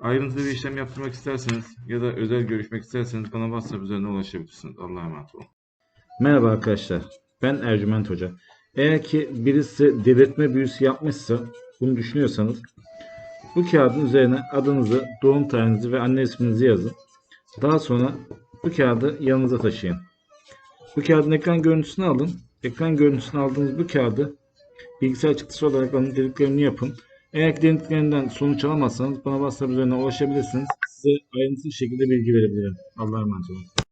Ayrıntılı bir işlem yaptırmak isterseniz ya da özel görüşmek isterseniz bana WhatsApp üzerinden ulaşabilirsiniz. Allah'a emanet olun. Merhaba arkadaşlar. Ben Ercüment Hoca. Eğer ki birisi delirtme büyüsü yapmışsa bunu düşünüyorsanız bu kağıdın üzerine adınızı, doğum tarihinizi ve anne isminizi yazın. Daha sonra bu kağıdı yanınıza taşıyın. Bu kağıdın ekran görüntüsünü alın. Ekran görüntüsünü aldığınız bu kağıdı bilgisayar çıktısı olarak alın dediklerini yapın. Eğer ki dediklerinden sonuç alamazsanız bana WhatsApp üzerinden ulaşabilirsiniz. Size ayrıntılı şekilde bilgi verebilirim. Allah'a emanet olun.